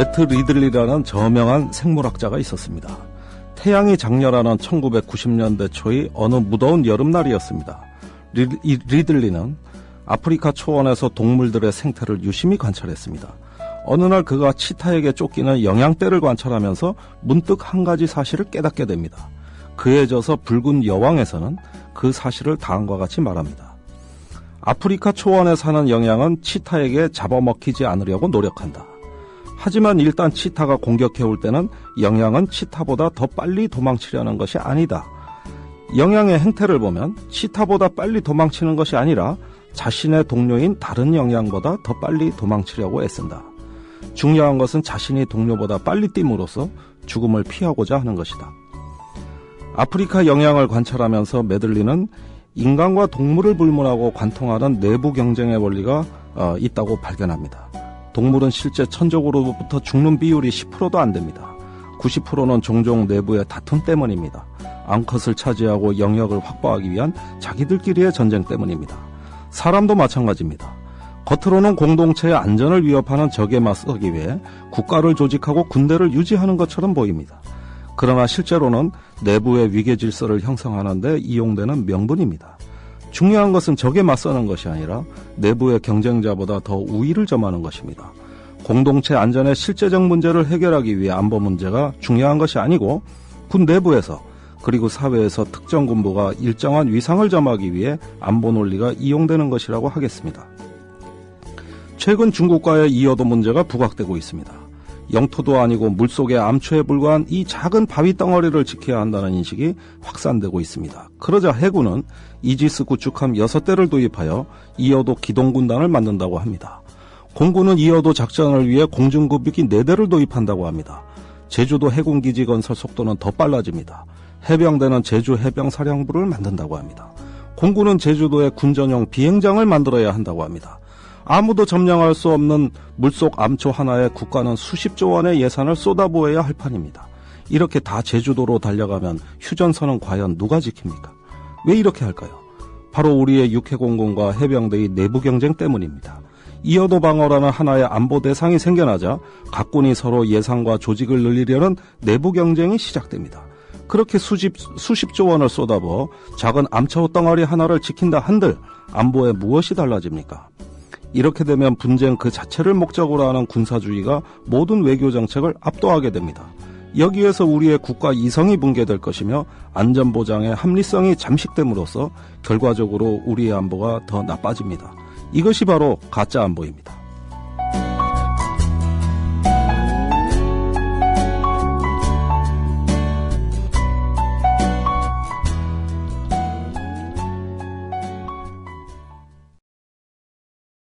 매트 리들리라는 저명한 생물학자가 있었습니다. 태양이 장렬하는 1990년대 초의 어느 무더운 여름날이었습니다. 리, 리들리는 아프리카 초원에서 동물들의 생태를 유심히 관찰했습니다. 어느 날 그가 치타에게 쫓기는 영양대를 관찰하면서 문득 한 가지 사실을 깨닫게 됩니다. 그에 져서 붉은 여왕에서는 그 사실을 다음과 같이 말합니다. 아프리카 초원에 사는 영양은 치타에게 잡아먹히지 않으려고 노력한다. 하지만 일단 치타가 공격해 올 때는 영양은 치타보다 더 빨리 도망치려는 것이 아니다. 영양의 행태를 보면 치타보다 빨리 도망치는 것이 아니라 자신의 동료인 다른 영양보다 더 빨리 도망치려고 애쓴다. 중요한 것은 자신이 동료보다 빨리 뛴으로써 죽음을 피하고자 하는 것이다. 아프리카 영양을 관찰하면서 메들리는 인간과 동물을 불문하고 관통하는 내부 경쟁의 원리가 어, 있다고 발견합니다. 동물은 실제 천적으로부터 죽는 비율이 10%도 안 됩니다. 90%는 종종 내부의 다툼 때문입니다. 암컷을 차지하고 영역을 확보하기 위한 자기들끼리의 전쟁 때문입니다. 사람도 마찬가지입니다. 겉으로는 공동체의 안전을 위협하는 적에 맞서기 위해 국가를 조직하고 군대를 유지하는 것처럼 보입니다. 그러나 실제로는 내부의 위계 질서를 형성하는 데 이용되는 명분입니다. 중요한 것은 적에 맞서는 것이 아니라 내부의 경쟁자보다 더 우위를 점하는 것입니다. 공동체 안전의 실제적 문제를 해결하기 위해 안보 문제가 중요한 것이 아니고 군 내부에서 그리고 사회에서 특정 군부가 일정한 위상을 점하기 위해 안보 논리가 이용되는 것이라고 하겠습니다. 최근 중국과의 이어도 문제가 부각되고 있습니다. 영토도 아니고 물속의 암초에 불과한 이 작은 바위 덩어리를 지켜야 한다는 인식이 확산되고 있습니다. 그러자 해군은 이지스 구축함 6대를 도입하여 이어도 기동군단을 만든다고 합니다. 공군은 이어도 작전을 위해 공중급유기 4대를 도입한다고 합니다. 제주도 해군기지 건설 속도는 더 빨라집니다. 해병대는 제주 해병사령부를 만든다고 합니다. 공군은 제주도에 군전용 비행장을 만들어야 한다고 합니다. 아무도 점령할 수 없는 물속 암초 하나에 국가는 수십조 원의 예산을 쏟아부어야 할 판입니다. 이렇게 다 제주도로 달려가면 휴전선은 과연 누가 지킵니까? 왜 이렇게 할까요? 바로 우리의 육해공군과 해병대의 내부 경쟁 때문입니다. 이어도 방어라는 하나의 안보 대상이 생겨나자 각군이 서로 예산과 조직을 늘리려는 내부 경쟁이 시작됩니다. 그렇게 수십, 수십조 원을 쏟아부어 작은 암초 덩어리 하나를 지킨다 한들 안보에 무엇이 달라집니까? 이렇게 되면 분쟁 그 자체를 목적으로 하는 군사주의가 모든 외교 정책을 압도하게 됩니다. 여기에서 우리의 국가 이성이 붕괴될 것이며 안전보장의 합리성이 잠식됨으로써 결과적으로 우리의 안보가 더 나빠집니다. 이것이 바로 가짜 안보입니다.